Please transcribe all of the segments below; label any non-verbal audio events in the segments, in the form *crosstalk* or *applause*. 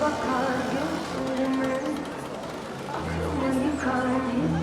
bakar gözlerime Aklımı yıkar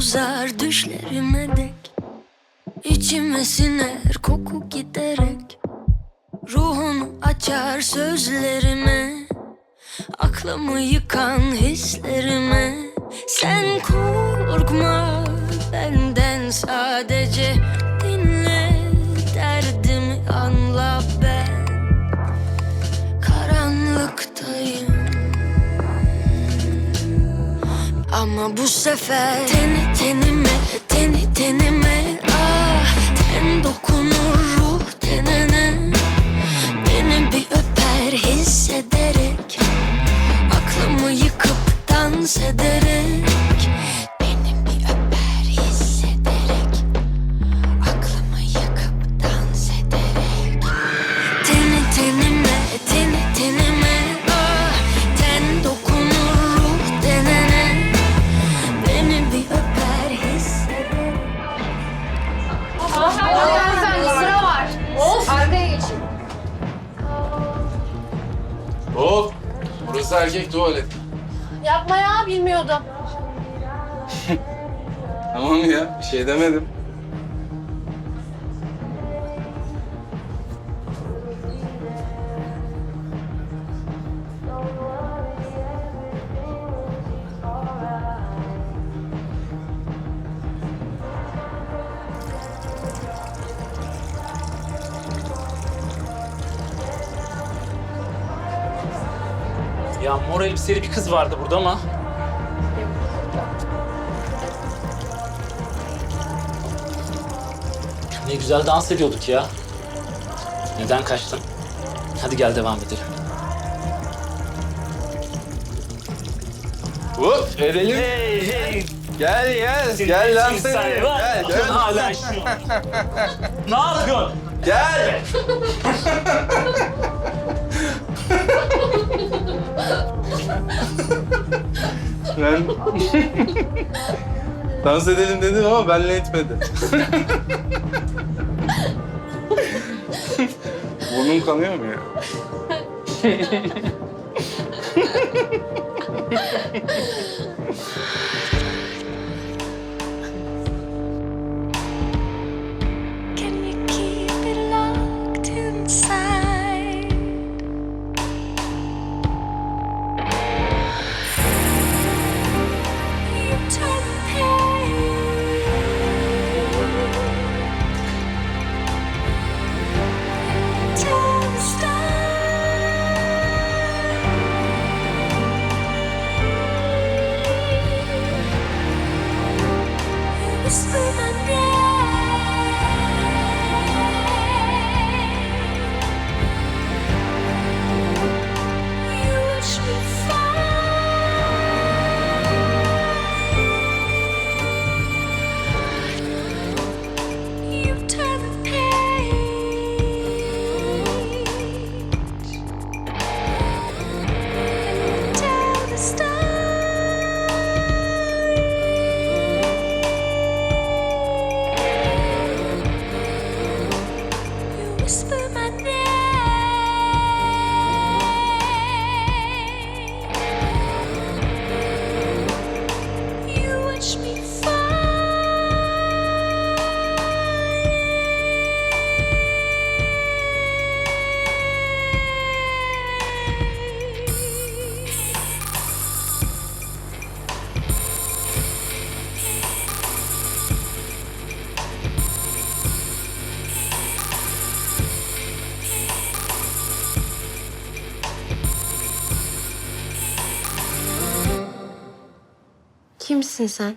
uzar düşlerime dek. İçime siner koku giderek. Ruhunu açar sözlerime. Aklımı yıkan hislerime. Sen korkma benden sadece Dinle. Derdimi anla ben. Karanlıktayım. Ama bu sefer Teni tenime, teni tenime. Ah ten dokunur ruh tenene. Beni bir öper hissederek. Aklımı yıkıp dans ederek erkek tuvalet. Yapma ya bilmiyordum. *laughs* Tamam ya bir şey demedim. Ya mor elbiseli bir kız vardı burada ama. Ne güzel dans ediyorduk ya. Neden kaçtın? Hadi gel devam edelim. Hop edelim. Hey hey. Gel gel. Gel lan Sen. Gel gel. Hala şu. ne yapıyorsun? Gel. Ben dans edelim dedim ama benle etmedi. Burnum kanıyor mu ya? *laughs* It's sweet. Kimsin sen?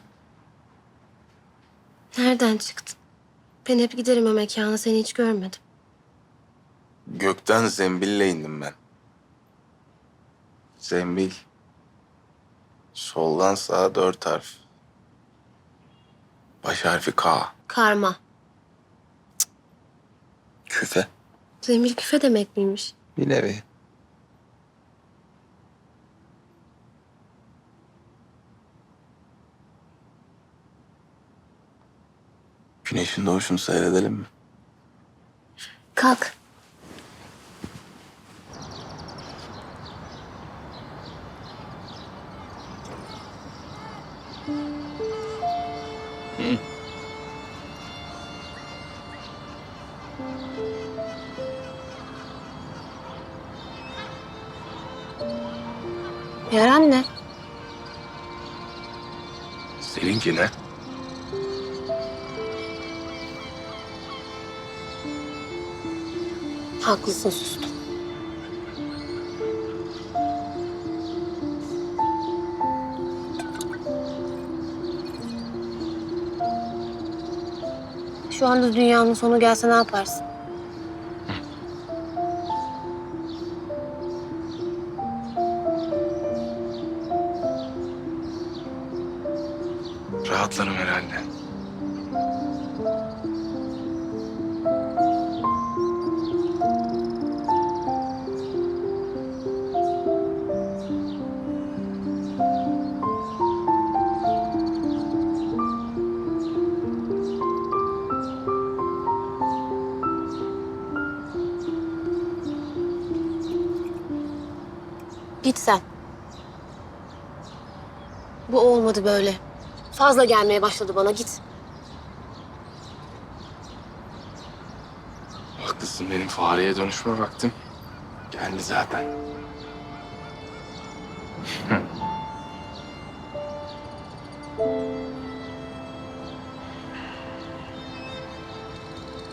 Nereden çıktın? Ben hep giderim o mekana seni hiç görmedim. Gökten zembille indim ben. Zembil. Soldan sağa dört harf. Baş harfi K. Karma. Küfe. Zemil küfe demek miymiş? Bir nevi. Güneşin doğuşunu seyredelim mi? Kalk. Yaran ne? Seninki ne? Haklısın sustum. Şu anda dünyanın sonu gelse ne yaparsın? Rahatlarım herhalde. Git sen. Bu olmadı böyle. Fazla gelmeye başladı bana git. Haklısın benim fareye dönüşme vaktim. Geldi zaten. *laughs*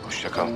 Hoşça kal.